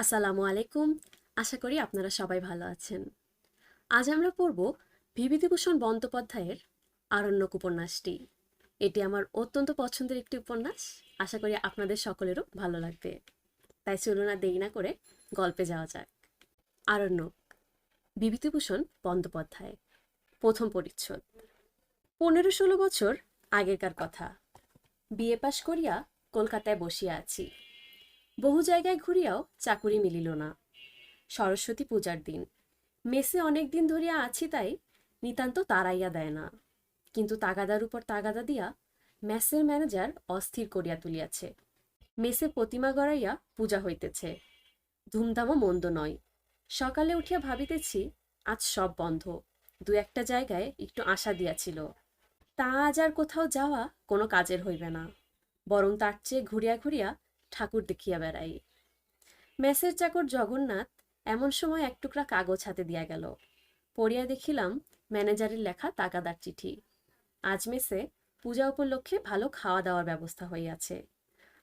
আসসালামু আলাইকুম। আশা করি আপনারা সবাই ভালো আছেন। আজ আমরা পড়ব বিভূতিভূষণ বন্দ্যোপাধ্যায়ের আরণ্যক উপন্যাসটি এটি আমার অত্যন্ত পছন্দের একটি উপন্যাস। আশা করি আপনাদের সকলেরও ভালো লাগবে। তাই চলুন আর দেরি না করে গল্পে যাওয়া যাক। আরণ্যক বিভূতিভূষণ বন্দ্যোপাধ্যায়, প্রথম পরিচ্ছদ। পনেরো ষোলো বছর আগেরকার কথা। বিয়ে পাশ করিয়া কলকাতায় বসিয়া আছি। বহু জায়গায় ঘুরিয়াও চাকুরি মিলিল না। সরস্বতী পূজার দিন। মেসে অনেক দিন ধরিয়া আছি তাই নিতান্ত তাড়াইয়া দেয় না। কিন্তু তাগাদার উপর তাগাদা দিয়া মেসের ম্যানেজার অস্থির করিয়া তুলিয়াছে। মেসে প্রতিমা গড়াইয়া পূজা হইতেছে। ধুমধামও মন্দ নয়। সকালে উঠিয়া ভাবিতেছি, আজ সব বন্ধ। দু একটা জায়গায় একটু আশা দিয়াছিল। তা আজ আর কোথাও যাওয়া কোনো কাজের হইবে না। বরং তার চেয়ে ঘুরিয়া ঘুরিয়া ঠাকুর দেখিয়া বেড়াই। মেসের চাকর জগন্নাথ এমন সময় এক টুকরা কাগজ হাতে দিয়া গেল। পড়িয়া দেখিলাম ম্যানেজারের লেখা তাগাদার চিঠি। আজ মেসে পূজা উপলক্ষে ভালো খাওয়া দাওয়ার ব্যবস্থা হইয়াছে।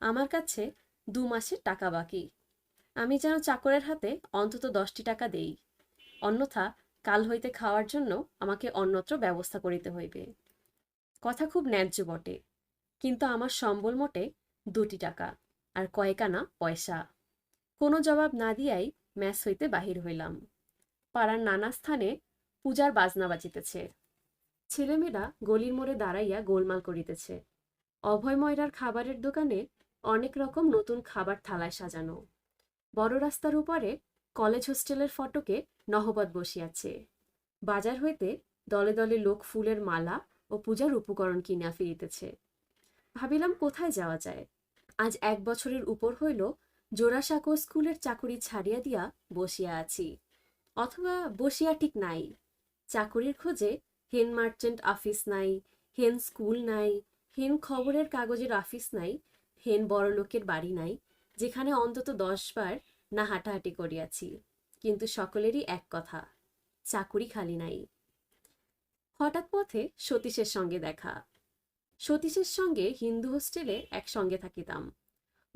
আমার কাছে দু মাসের টাকা বাকি। আমি যেন চাকরের হাতে অন্তত দশটি টাকা দেই। অন্যথা কাল হইতে খাওয়ার জন্য আমাকে অন্যত্র ব্যবস্থা করিতে হইবে। কথা খুব ন্যায্য বটে, কিন্তু আমার সম্বল মোটে দুটি টাকা। আর কয়েকানা পয়সা। কোনো জবাব না দিয়াই ম্যাস হইতে বাহির হইলাম। পাড়ার নানা স্থানে পূজার বাজনা বাজিতেছে। ছেলেমেয়েরা গলির মোড়ে দাঁড়াইয়া গোলমাল করিতেছে। অভয় ময়রার খাবারের দোকানে অনেক রকম নতুন খাবার থালায় সাজানো। বড় রাস্তার উপরে কলেজ হোস্টেলের ফটকে নহবত বসিয়াছে। বাজার হইতে দলে দলে লোক ফুলের মালা ও পূজার উপকরণ কিনা ফিরিতেছে। ভাবিলাম কোথায় যাওয়া যায়? আজ এক বছরের উপর হইল জোড়াসাঁকো স্কুলের চাকুরি ছাড়িয়া দিয়া বসিয়া আছি। অথবা বসিয়া ঠিক নাই। চাকুরির খোঁজে হেন মার্চেন্ট অফিস নাই, হেন স্কুল নাই, হেন খবরের কাগজের অফিস নাই, হেন বড়লোকের বাড়ি নাই, যেখানে অন্তত দশবার না হাঁটাহাঁটি করিয়াছি। কিন্তু সকলেরই এক কথা, চাকুরি খালি নাই। হঠাৎ পথে সতীশের সঙ্গে দেখা। সতীশের সঙ্গে হিন্দু হোস্টেলে একসঙ্গে থাকিতাম।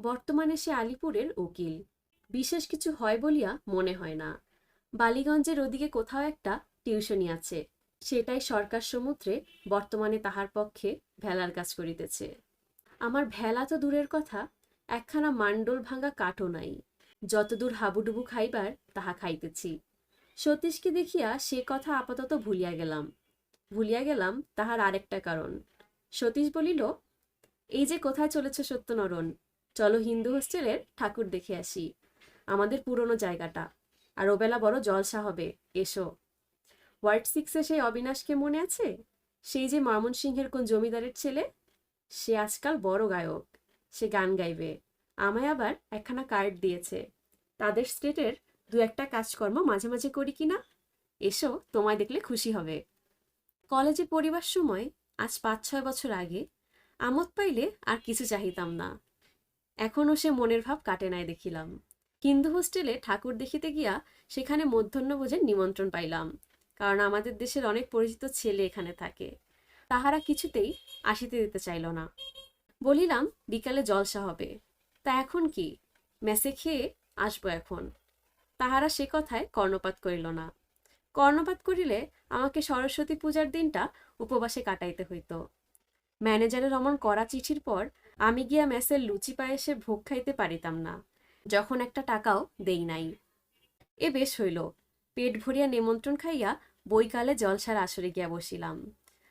বর্তমানে সে আলিপুরের উকিল। বিশেষ কিছু হয় বলিয়া মনে হয় না। বালিগঞ্জের ওদিকে কোথাও একটা টিউশনি আছে। সেটাই সরকার সমুদ্রে বর্তমানে তাহার পক্ষে ভেলার কাজ করিতেছে। আমার ভেলা তো দূরের কথা, একখানা মান্ডল ভাঙা কাঠও নাই। যতদূর হাবুডুবু খাইবার, তাহা খাইতেছি। সতীশকে দেখিয়া সে কথা আপাতত ভুলিয়া গেলাম। ভুলিয়া গেলাম তাহার আরেকটা কারণ। সতীশ বলিল, এই যে কোথায় চলেছ সত্যনরণ চলো হিন্দু হোস্টেলের ঠাকুর দেখে আসি। আমাদের পুরনো জায়গাটা। আর ওবেলা বড় জলসা হবে। এসো। ওয়ার্ড সিক্সে সেই অবিনাশকে মনে আছে? সেই যে ময়মনসিংহের কোন জমিদারের ছেলে? সে আজকাল বড় গায়ক। সে গান গাইবে। আমায় আবার একখানা কার্ড দিয়েছে। তাদের স্টেটের দু একটা কাজকর্ম মাঝে মাঝে করি কিনা? এসো, তোমায় দেখলে খুশি হবে। কলেজে পড়িবার সময় আজ পাঁচ ছয় বছর আগে। আমোদ পাইলে আর কিছু চাহিতাম না। এখনও সে মনের ভাব কাটে নাই দেখিলাম। হিন্দু হোস্টেলে ঠাকুর দেখিতে গিয়া সেখানে মধ্যাহ্নভোজের নিমন্ত্রণ পাইলাম, কারণ আমাদের দেশের অনেক পরিচিত ছেলে এখানে থাকে। তাহারা কিছুতেই আসিতে দিতে চাইল না। বলিলাম, বিকালে জলসা হবে। তা এখন কি? মেসে খেয়ে আসব এখন। তাহারা সে কথায় কর্ণপাত করিল না। কর্ণপাত করিলে আমাকে সরস্বতী পূজার দিনটা উপবাসে কাটাইতে হইত। ম্যানেজারের অমন করা চিঠির পর আমি গিয়া মেসের লুচি পায়েসে ভোগ খাইতে পারিতাম না, যখন একটা টাকাও দেই নাই। এ বেশ হইল, পেট ভরিয়া নিমন্ত্রণ খাইয়া বইকালে জলসার আসরে গিয়া বসিলাম।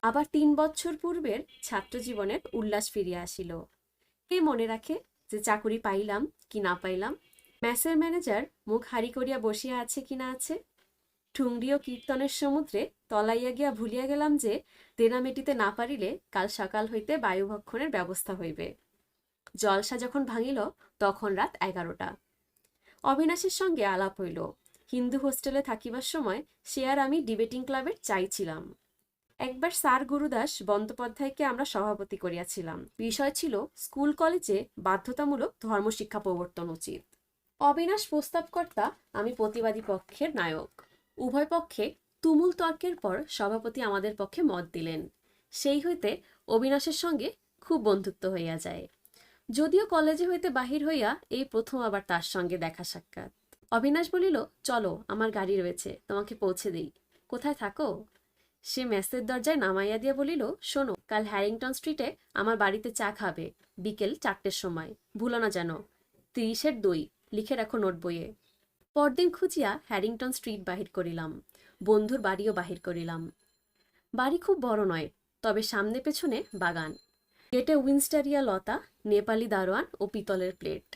আবার তিন বছর পূর্বের ছাত্র জীবনের উল্লাস ফিরিয়া আসিল। কে মনে রাখে যে চাকুরি পাইলাম কি না পাইলাম? ম্যাসের ম্যানেজার মুখ হারি করিয়া বসিয়া আছে কি না আছে? ঠুংরি ও কীর্তনের সমুদ্রে তলাইয়া গিয়া ভুলিয়া গেলাম যে দেনা মেটিতে না পারিলে কাল সকাল হইতে বায়ুভক্ষণের ব্যবস্থা হইবে। জলসা যখন ভাঙিল, তখন রাত এগারোটা। অবিনাশের সঙ্গে আলাপ হইল। হিন্দু হোস্টেলে থাকিবার সময় সে আর আমি ডিবেটিং ক্লাবের চাইছিলাম। একবার স্যার গুরুদাস বন্দ্যোপাধ্যায়কে আমরা সভাপতি করিয়াছিলাম। বিষয় ছিল স্কুল কলেজে বাধ্যতামূলক ধর্মশিক্ষা প্রবর্তন উচিত। অবিনাশ প্রস্তাবকর্তা, আমি প্রতিবাদী পক্ষের নায়ক। উভয় পক্ষে তুমুল তর্কের পর সভাপতি আমাদের পক্ষে মত দিলেন। সেই হইতে অবিনাশের সঙ্গে খুব বন্ধুত্ব হইয়া যায়। যদিও কলেজে হইতে বাহির হইয়া এই প্রথম আবার তার সঙ্গে দেখা সাক্ষাৎ। অবিনাশ বলিল, চলো, আমার গাড়ি রয়েছে, তোমাকে পৌঁছে দিই। কোথায় থাকো? সে মেসের দরজায় নামাইয়া দিয়া বলিল, শোনো, কাল হ্যারিংটন স্ট্রিটে আমার বাড়িতে চা খাবে, বিকেল চারটের সময়। ভুলো না যেন। তিরিশের দই, লিখে রাখো নোট বইয়ে। পরদিন খুঁজিয়া হ্যারিংটন স্ট্রিট বাহির করিলাম, বন্ধুর বাড়িও বাহির করিলাম। বাড়ি খুব বড় নয়, তবে সামনে পেছনে বাগান। গেটে উইনস্টারিয়া লতা, নেপালি দারোয়ান ও পিতলের প্লেট।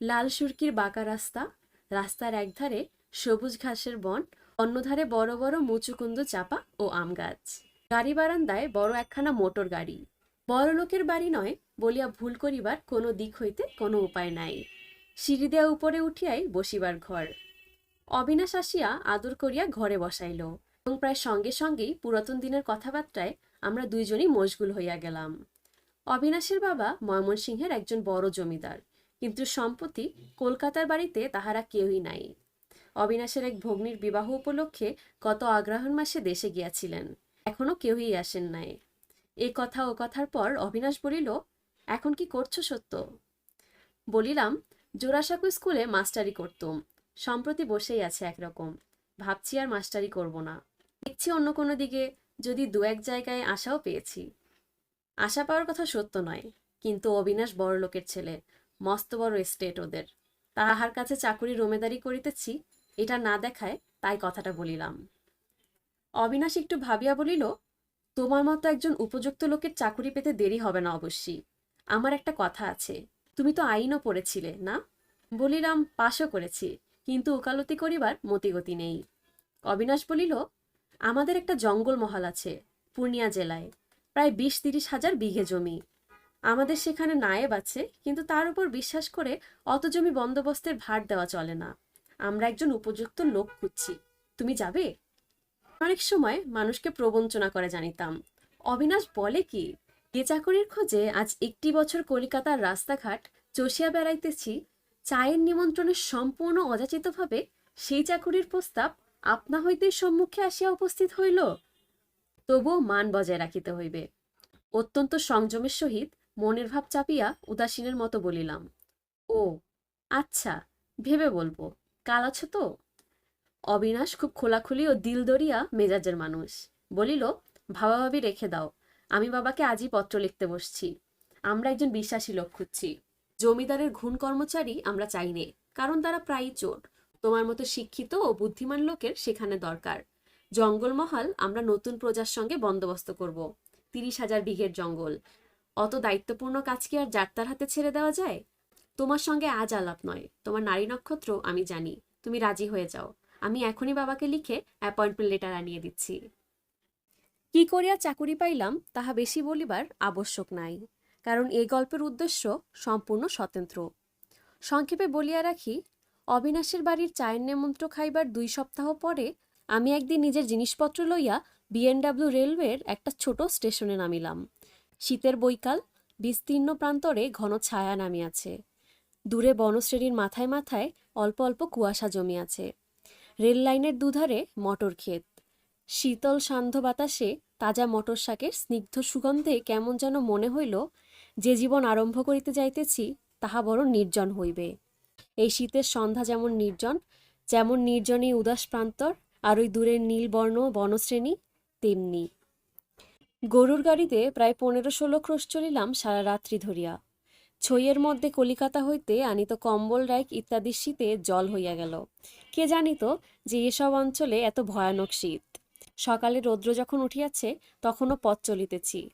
লাল সুরকির বাঁকা রাস্তা, রাস্তার একধারে সবুজ ঘাসের বন, অন্যধারে বড় বড় মুচুকুন্দ চাপা ও আম গাছ। গাড়ি বারান্দায় বড় একখানা মোটর গাড়ি। বড় লোকের বাড়ি নয় বলিয়া ভুল করিবার কোনো দিক হইতে কোনো উপায় নাই। সিঁড়ি দেয়া উপরে উঠিয়াই বসিবার ঘর। অবিনাশ আসিয়া আদর করিয়া ঘরে বসাইল এবং প্রায় সঙ্গে সঙ্গেই পুরাতন দিনের কথাবার্তায় আমরা দুইজনই মশগুল হইয়া গেলাম। অবিনাশের বাবা ময়মনসিংহের একজন বড় জমিদার, কিন্তু সম্প্রতি কলকাতার বাড়িতে তাহারা কেউই নাই। অবিনাশের এক ভগ্নির বিবাহ উপলক্ষে গত অগ্রহায়ণ মাসে দেশে গিয়াছিলেন, এখনও কেউই আসেন নাই। এ কথা ও কথার পর অবিনাশ বলিল, এখন কি করছ সত্য? বলিলাম জোড়াসাঁকু স্কুলে মাস্টারি করতুম। সম্প্রতি বসেই আছে একরকম। ভাবছি আর মাস্টারি করব না। দেখছি অন্য কোনো দিকে যদি দু এক জায়গায় আশাও পেয়েছি। আশা পাওয়ার কথা সত্য নয়, কিন্তু অবিনাশ বড় লোকের ছেলে, মস্ত বড় এস্টেট ওদের। তাহার কাছে চাকুরি রোমেদারি করিতেছি, এটা না দেখায় তাই কথাটা বলিলাম। অবিনাশ একটু ভাবিয়া বলিল, তোমার মতো একজন উপযুক্ত লোকের চাকুরি পেতে দেরি হবে না অবশ্যই। আমার একটা কথা আছে। তুমি তো আইনও পড়েছিলে, না? বলিলাম পাশও করেছি, কিন্তু ওকালতি করিবার মতিগতি নেই। অবিনাশ বলিল, আমাদের একটা জঙ্গল মহল আছে, পূর্ণিয়া জেলায়, প্রায় বিশ তিরিশ হাজার বিঘে জমি। আমাদের সেখানে নায়েব আছে, কিন্তু তার উপর বিশ্বাস করে অত জমি বন্দোবস্তের ভার দেওয়া চলে না। আমরা একজন উপযুক্ত লোক খুঁজছি। তুমি যাবে? অনেক সময় মানুষকে প্রবঞ্চনা করে জানিতাম। অবিনাশ বলে কি এ চাকরির খোঁজে আজ একটি বছর কলিকাতার রাস্তাঘাট চষিয়া বেড়াইতেছি, চায়ের নিমন্ত্রণে সম্পূর্ণ অযাচিতভাবে সেই চাকুরির প্রস্তাব আপনা হইতেই সম্মুখে আসিয়া উপস্থিত হইল। তবুও মান বজায় রাখিতে হইবে। অত্যন্ত সংযমের সহিত মনের ভাব চাপিয়া উদাসীনের মতো বলিলাম, ও আচ্ছা ভেবে বলব, কাল আছো তো? অবিনাশ খুব খোলাখুলি ও দিল দরিয়া মেজাজের মানুষ বলিল, ভাবাভাবি রেখে দাও আমি বাবাকে আজই পত্র লিখতে বসছি। আমরা একজন বিশ্বাসী লোক খুঁজছি। জমিদারের ঘুণ কর্মচারী আমরা চাই নে, কারণ তারা প্রায়ই চোর। তোমার মতো শিক্ষিত ও বুদ্ধিমান লোকের সেখানে দরকার। জঙ্গলমহল আমরা নতুন প্রজার সঙ্গে বন্দোবস্ত করব। তিরিশ হাজার বিঘের জঙ্গল। অত দায়িত্বপূর্ণ কাজ কি আর যাত্রার হাতে ছেড়ে দেওয়া যায়? তোমার সঙ্গে আজ আলাপ নয়, তোমার নারী নক্ষত্র আমি জানি, তুমি রাজি হয়ে যাও। আমি এখনই বাবাকে লিখে অ্যাপয়েন্টমেন্ট লেটার আনিয়ে দিচ্ছি। কি করিয়া চাকুরি পাইলাম, তাহা বেশি বলিবার আবশ্যক নাই, কারণ এই গল্পের উদ্দেশ্য সম্পূর্ণ স্বতন্ত্র। সংক্ষেপে বলিয়া রাখি, অবিনাশের বাড়ির চায়ের নেমন্ত্র খাইবার দুই সপ্তাহ পরে আমি একদিন নিজের জিনিসপত্র লইয়া বিএনডাব্লিউ রেলওয়ের একটা ছোট স্টেশনে নামিলাম। শীতের বৈকাল, বিস্তীর্ণ প্রান্তরে ঘন ছায়া নামিয়াছে। দূরে বনশ্রেণীর মাথায় মাথায় অল্প অল্প কুয়াশা জমিয়াছে। রেল লাইনের দুধারে মটর ক্ষেত। শীতল সান্ধ্য বাতাসে তাজা মটর শাকের স্নিগ্ধ সুগন্ধে কেমন যেন মনে হইল, যে জীবন আরম্ভ করিতে যাইতেছি, তাহা বড় নির্জন হইবে। এই শীতের সন্ধ্যা যেমন নির্জন, যেমন নির্জনী উদাস প্রান্তর, আর ওই দূরের নীলবর্ণ বনশ্রেণী তেমনি। গরুর গাড়িতে প্রায় পনেরো ষোলো ক্রোশ চলিলাম সারা রাত্রি ধরিয়া। ছইয়ের মধ্যে কলিকাতা হইতে আনিত কম্বল রাইক ইত্যাদি শীতে জল হইয়া গেল। কে জানিত যে এসব অঞ্চলে এত ভয়ানক শীত। সকালে রৌদ্র যখন উঠিয়াছে, তখনও পথ চলিতেছি।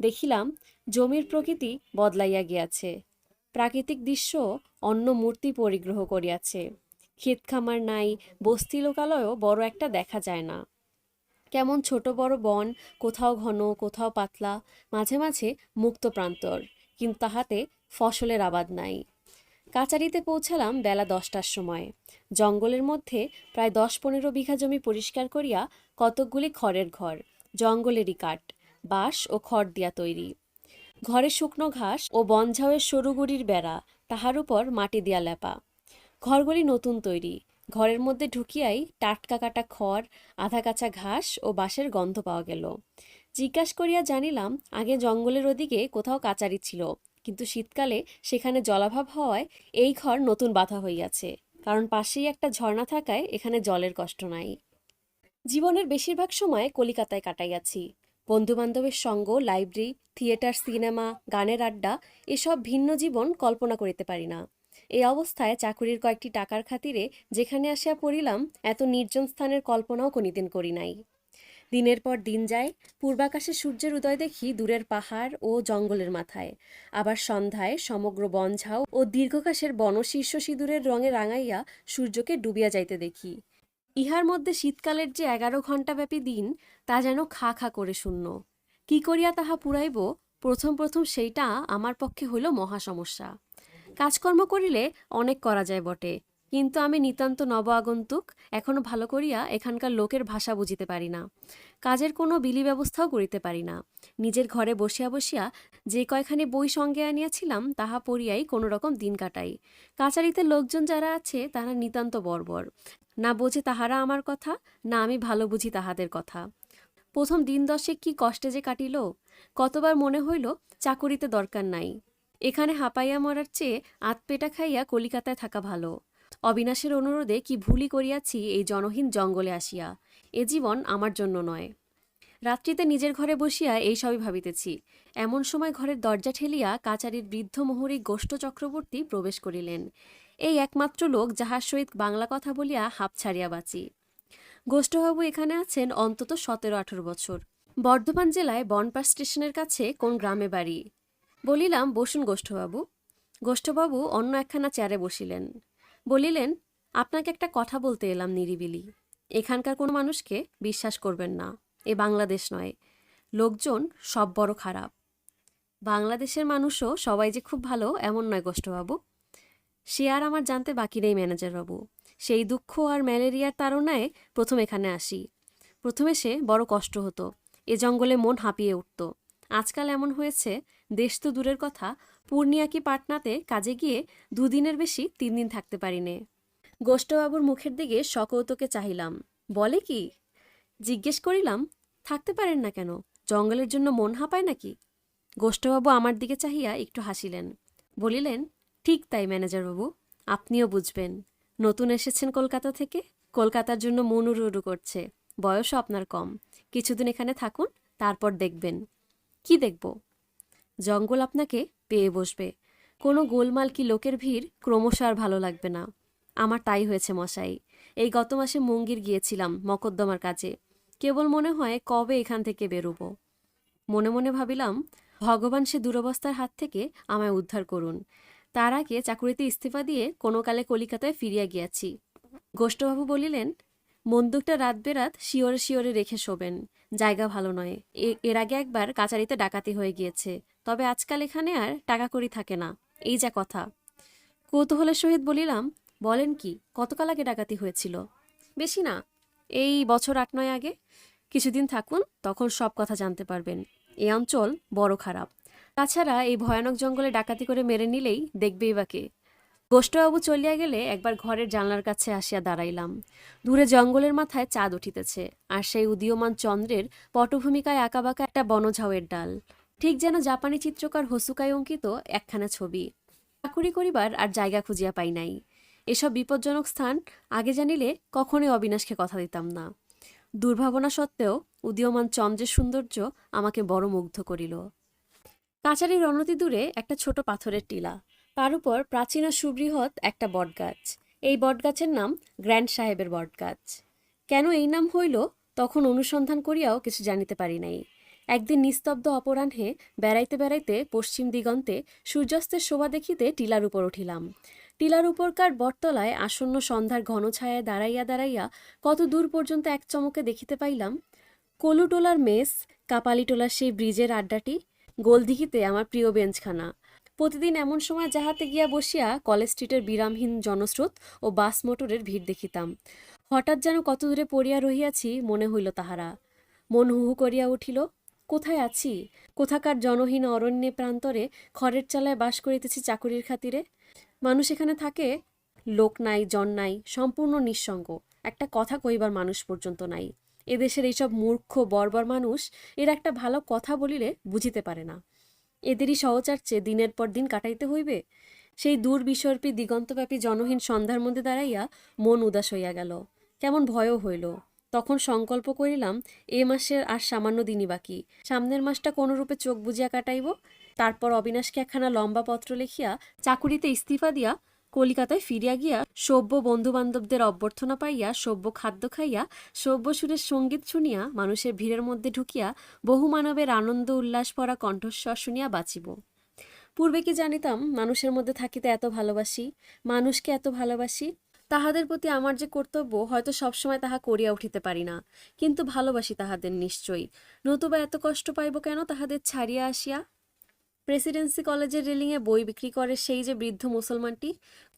দেখিলাম জমির প্রকৃতি বদলাইয়া গিয়াছে। প্রাকৃতিক দৃশ্য অন্য মূর্তি পরিগ্রহ করিয়াছে। ক্ষেত খামার নাই বস্তি লোকালয়ও বড় একটা দেখা যায় না। কেমন ছোট বড় বন, কোথাও ঘন, কোথাও পাতলা, মাঝে মাঝে মুক্ত প্রান্তর, কিন্তু তাহাতে ফসলের আবাদ নাই। কাচারিতে পৌঁছালাম বেলা দশটার সময়। জঙ্গলের মধ্যে প্রায় দশ পনেরো বিঘা জমি পরিষ্কার করিয়া কতকগুলি খড়ের ঘর, জঙ্গলেরই কাঠ, বাঁশ ও খড় দিয়া তৈরি। ঘরে শুকনো ঘাস ও বনঝাউয়ের সরু গুড়ির বেড়া তাহার উপর মাটি দিয়া লেপা। ঘরগুলি নতুন তৈরি। ঘরের মধ্যে ঢুকিয়াই টাটকা কাটা খড়, আধা কাঁচা ঘাস ও বাঁশের গন্ধ পাওয়া গেল। জিজ্ঞাস করিয়া জানিলাম, আগে জঙ্গলের ওদিকে কোথাও কাচারি ছিল, কিন্তু শীতকালে সেখানে জলাভাব হওয়ায় এই ঘর নতুন বাধা হইয়াছে, কারণ পাশেই একটা ঝর্ণা থাকায় এখানে জলের কষ্ট নাই। জীবনের বেশিরভাগ সময় কলিকাতায় কাটাইয়াছি। বন্ধুবান্ধবের সঙ্গ, লাইব্রেরি, থিয়েটার, সিনেমা, গানের আড্ডা, এসব ভিন্ন জীবন কল্পনা করিতে পারি না। এই অবস্থায় চাকুরির কয়েকটি টাকার খাতিরে যেখানে আসিয়া পড়িলাম, এত নির্জন স্থানের কল্পনাও কোনোদিন করি নাই। দিনের পর দিন যায়, পূর্বাকাশে সূর্যের উদয় দেখি দূরের পাহাড় ও জঙ্গলের মাথায়। আবার সন্ধ্যায় সমগ্র বনঝাও ও দীর্ঘকাশের বনশীর্ষ সিঁদুরের রঙে রাঙাইয়া সূর্যকে ডুবিয়া যাইতে দেখি। ইহার মধ্যে শীতকালের যে এগারো ঘণ্টাব্যাপী দিন, তা যেন খা খা করে শূন্য। কি করিয়া তাহা পুরাইব? প্রথম প্রথম সেইটা আমার পক্ষে হইল মহা সমস্যা। কাজকর্ম করিলে অনেক করা যায় বটে। কিন্তু আমি নিতান্ত নব আগন্তুক এখনও ভালো করিয়া এখানকার লোকের ভাষা বুঝিতে পারি না। কাজের কোনো বিলি ব্যবস্থাও করিতে পারি না। নিজের ঘরে বসিয়া বসিয়া যে কয়খানি বই সঙ্গে আনিয়াছিলাম, তাহা পড়িয়াই কোনো রকম দিন কাটাই। কাচারিতে লোকজন যারা আছে, তারা নিতান্ত বর্বর। না বোঝে তাহারা আমার কথা, না আমি ভালো বুঝি তাহাদের কথা। প্রথম দিন দশে কি কষ্টে যে কাটিল? কতবার মনে হইল, চাকুরিতে দরকার নাই। এখানে হাঁপাইয়া মরার চেয়ে আতপেটা খাইয়া কলিকাতায় থাকা ভালো। অবিনাশের অনুরোধে কি ভুলই করিয়াছি এই জনহীন জঙ্গলে আসিয়া? এ জীবন আমার জন্য নয়। রাত্রিতে নিজের ঘরে বসিয়া এই সবই ভাবিতেছি। এমন সময় ঘরের দরজা ঠেলিয়া কাচারির বৃদ্ধ মোহরী গোষ্ঠ চক্রবর্তী প্রবেশ করিলেন। এই একমাত্র লোক যাহার সহিত বাংলা কথা বলিয়া হাঁপ ছাড়িয়া বাঁচি। গোষ্ঠবাবু এখানে আছেন অন্তত সতেরো আঠারো বছর। বর্ধমান জেলায় বনপাস স্টেশনের কাছে কোন গ্রামে বাড়ি? বলিলাম, বসুন গোষ্ঠবাবু। গোষ্ঠবাবু অন্য একখানা চেয়ারে বসিলেন। বলিলেন, আপনাকে একটা কথা বলতে এলাম নিরিবিলি। এখানকার কোনো মানুষকে বিশ্বাস করবেন না। এ বাংলাদেশ নয়। লোকজন সব বড় খারাপ। বাংলাদেশের মানুষও সবাই যে খুব ভালো, এমন নয়, গোষ্ঠবাবু। সে আর আমার জানতে বাকি নেই, ম্যানেজারবাবু। সেই দুঃখ আর ম্যালেরিয়ার তাড়নায় প্রথম এখানে আসি। প্রথমে সে বড় কষ্ট হতো। এ জঙ্গলে মন হাঁপিয়ে উঠত। আজকাল এমন হয়েছে, দেশ তো দূরের কথা পূর্ণিয়া কি পাটনাতে কাজে গিয়ে দুদিনের বেশি তিন দিন থাকতে পারিনে। গোষ্ঠবাবুর মুখের দিকে সকৌতকে চাহিলাম। বলে কি? জিজ্ঞেস করিলাম, থাকতে পারেন না কেন? জঙ্গলের জন্য মন হাঁপায় নাকি? গোষ্ঠবাবু আমার দিকে চাহিয়া একটু হাসিলেন। বলিলেন, ঠিক তাই, ম্যানেজারবাবু, আপনিও বুঝবেন। নতুন এসেছেন কলকাতা থেকে, কলকাতার জন্য মন উড়ু করছে। বয়সও আপনার কম। কিছুদিন এখানে থাকুন, তারপর দেখবেন। কি দেখব? জঙ্গল আপনাকে পেয়ে বসবে। কোনো গোলমাল কি লোকের ভিড়? ক্রমশ আর ভালো লাগবে না। আমার তাই হয়েছে মশাই। এই গত মাসে মঙ্গির গিয়েছিলাম মকদ্দমার কাজে। কেবল মনে হয় কবে এখান থেকে বেরোবো। মনে মনে ভাবিলাম, ভগবান সে দুরবস্থার হাত থেকে আমায় উদ্ধার করুন। তার আগে চাকুরিতে ইস্তফা দিয়ে কোনো কালে কলিকাতায় ফিরিয়া গিয়াছি। গোষ্ঠবাবু বলিলেন মন্দুকটা রাত বেরাত শিওরে শিওরে রেখে শোবেন। জায়গা ভালো নয়। এর আগে একবার কাচারিতে ডাকাতি হয়ে গিয়েছে। তবে আজকাল এখানে আর টাকা করি থাকে না। এই যা কথা। কৌতূহলের সহিত বলিলাম, বলেন কি, কতকাল আগে ডাকাতি হয়েছিল? বেশি না। এই বছর আট নয় আগে। কিছুদিন থাকুন, তখন সব কথা জানতে পারবেন। এই অঞ্চল বড় খারাপ। তাছাড়া এই ভয়ানক জঙ্গলে ডাকাতি করে মেরে নিলেই দেখবেই বা কে। গোষ্ঠবাবু চলিয়া গেলে একবার ঘরের জানলার কাছে আসিয়া দাঁড়াইলাম। দূরে জঙ্গলের মাথায় চাঁদ উঠিতেছে, আর সেই উদীয়মান চন্দ্রের পটভূমিকায় আঁকাবাঁকা একটা বনঝাউয়ের ডাল। ঠিক যেন জাপানি চিত্রকার হসুকায় অঙ্কিত একখানা ছবি। চাকুরি করিবার আর জায়গা খুঁজিয়া পাই নাই। এসব বিপজ্জনক স্থান আগে জানিলে কখনোই অবিনাশকে কথা দিতাম না। দুর্ভাবনা সত্ত্বেও উদীয়মান চন্দ্রের সৌন্দর্য আমাকে বড় মুগ্ধ করিল। কাচারির অনতি দূরে একটা ছোট পাথরের টিলা। তার উপর প্রাচীন ও সুবৃহৎ একটা বটগাছ। এই বটগাছের নাম গ্র্যান্ড সাহেবের বটগাছ। কেন এই নাম হইল তখন অনুসন্ধান করিয়াও কিছু জানিতে পারি নাই। একদিন নিস্তব্ধ অপরাহ্নে বেড়াইতে বেড়াইতে পশ্চিম দিগন্তে সূর্যাস্তের শোভা দেখিতে টিলার উপর উঠিলাম। টিলার উপরকার বটতলায় আসন্ন সন্ধ্যার ঘন ছায়ায় দাঁড়াইয়া দাঁড়াইয়া কত দূর পর্যন্ত এক চমকে দেখিতে পাইলাম, কলুটোলার মেস, কাপালিটোলার সেই ব্রিজের আড্ডাটি, গোলদিঘিতে আমার প্রিয় বেঞ্চখানা। প্রতিদিন এমন সময় যাহাতে গিয়া বসিয়া কলেজ স্ট্রিটের বিরামহীন জনস্রোত ও বাস মোটরের ভিড় দেখিতাম। হঠাৎ যেন কত দূরে পড়িয়া রহিয়াছি, মনে হইল তাহারা। মন হুহু করিয়া উঠিল, কোথায় আছি? কোথাকার জনহীন অরণ্যে প্রান্তরে খড়ের চালায় বাস করিতেছি চাকুরির খাতিরে? মানুষ এখানে থাকে? লোক নাই, জন নাই, সম্পূর্ণ নিঃসঙ্গ। একটা কথা কইবার মানুষ পর্যন্ত নাই। এদেশের এইসব মূর্খ, বর্বর মানুষ, এর একটা ভালো কথা বলিলে বুঝিতে পারে না। এদেরই সহচার্যে দিনের পর দিন কাটাইতে হইবে? সেই দূর বিসর্পী দিগন্তব্যাপী, জনহীন সন্ধ্যার মধ্যে দাঁড়াইয়া মন উদাস হইয়া গেল। কেমন ভয়ও হইল। তখন সংকল্প করিলাম, এ মাসের আর সামান্য দিনই বাকি। সামনের মাসটা কোনরূপে চোখ বুঝিয়া কাটাইব? তারপর অবিনাশকে একখানা লম্বা পত্র লিখিয়া চাকুরিতে ইস্তিফা দিয়া কলিকাতায় ফিরিয়া গিয়া সভ্য বন্ধুবান্ধবদের অভ্যর্থনা পাইয়া, সভ্য খাদ্য খাইয়া, সভ্য সুরের সংগীত শুনিয়া মানুষের ভিড়ের মধ্যে ঢুকিয়া বহু মানবের আনন্দ উল্লাস পরা কণ্ঠস্বর শুনিয়া বাঁচিব। পূর্বে কি জানিতাম, মানুষের মধ্যে থাকিতে এত ভালোবাসি, মানুষকে এত ভালোবাসি? তাহাদের প্রতি আমার যে কর্তব্য, হয়তো সবসময় তাহা করিয়া উঠিতে পারি না। কিন্তু ভালোবাসি তাহাদের নিশ্চয়ই। নতুবা এত কষ্ট পাইব কেন তাহাদের ছাড়িয়া আসিয়া? প্রেসিডেন্সি কলেজের রেলিংয়ে বই বিক্রি করে সেই যে বৃদ্ধ মুসলমানটি,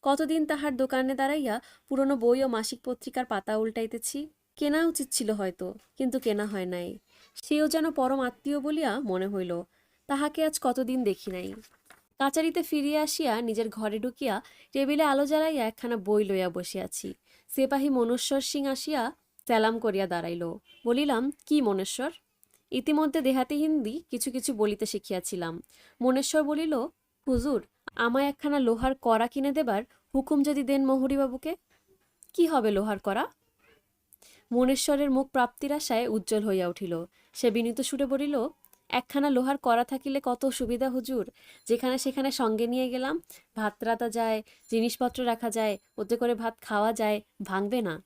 কতদিন তাহার দোকানে দাঁড়াইয়া পুরনো বই ও মাসিক পত্রিকার পাতা উল্টাইতেছি? কেনা উচিত ছিল হয়তো, কিন্তু কেনা হয় নাই। সেও যেন পরম আত্মীয় বলিয়া মনে হইল, তাহাকে আজ কতদিন দেখি নাই। কাচারিতে ফিরিয়া আসিয়া নিজের ঘরে ঢুকিয়া টেবিলে আলো জ্বালাইয়া একখানা বই লইয়া বসিয়াছি। সেপাহী মনুষ্বর সিং আসিয়া স্যালাম করিয়া দাঁড়াইল। বলিলাম, কি মনেশ্বর ইতিমধ্যে দেহাতি হিন্দি কিছু কিছু বলিতে শিখিয়াছিলাম। মনেশ্বর বলিল, হুজুর, আমায় একখানা লোহার কড়া কিনে দেবার হুকুম যদি দেন মোহরিবাবুকে, কি হবে লোহার কড়া? মনেশ্বরের মুখ প্রাপ্তির আশায় উজ্জ্বল হইয়া উঠিল। সে বিনীত সুরে বলিল, একখানা লোহার কড়া থাকিলে কত সুবিধা হুজুর। যেখানে সেখানে সঙ্গে নিয়ে গেলাম, ভাত রাতা যায়, জিনিসপত্র রাখা যায়, ওতে করে ভাত খাওয়া যায়, ভাঙবে না।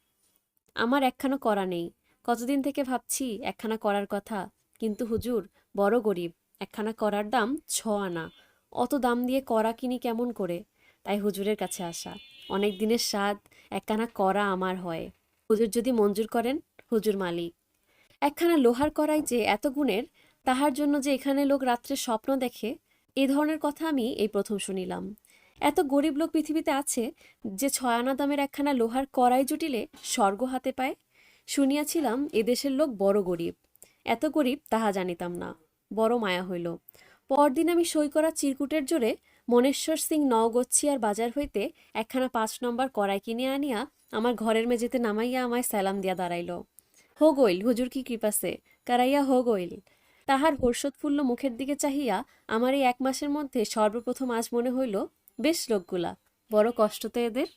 আমার একখানা করা নেই। কতদিন থেকে ভাবছি একখানা করার কথা, কিন্তু হুজুর, বড় গরিব, একখানা করার দাম ছ আনা। অত দাম দিয়ে করা কিনি কেমন করে? তাই হুজুরের কাছে আসা। অনেক দিনের স্বাদ, একখানা করা আমার হয়। হুজুর যদি মঞ্জুর করেন, হুজুর মালিক। একখানা লোহার কড়াই যে এত গুণের, তাহার জন্য যে এখানে লোক রাত্রে স্বপ্ন দেখে, এ ধরনের কথা আমি এই প্রথম শুনিলাম। এত গরিব লোক পৃথিবীতে আছে, যে ছয় আনা দামের একখানা লোহার কড়াই জুটিলে স্বর্গ হাতে পায় শুনিয়াছিলাম এদেশের লোক বড় গরিব। এত গরিব তাহা জানিতাম না। বড় মায়া হইল। পরদিন আমি সই করা চিরকুটের জোরে মনেশ্বর সিং নওগচ্ছিয়ার বাজার হইতে একখানা পাঁচ নম্বর কড়াই কিনে আনিয়া আমার ঘরের মেঝেতে নামাইয়া আমায় সালাম দিয়া দাঁড়াইল। হো গইল, হুজুর কি কৃপাসে কারাইয়া হো গইল। তাহার হর্ষোৎফুল্ল মুখের দিকে চাহিয়া আমার এই এক মাসের মধ্যে সর্বপ্রথম আজ মনে হইল, বেশ লোকগুলা, বড় কষ্ট তো এদের।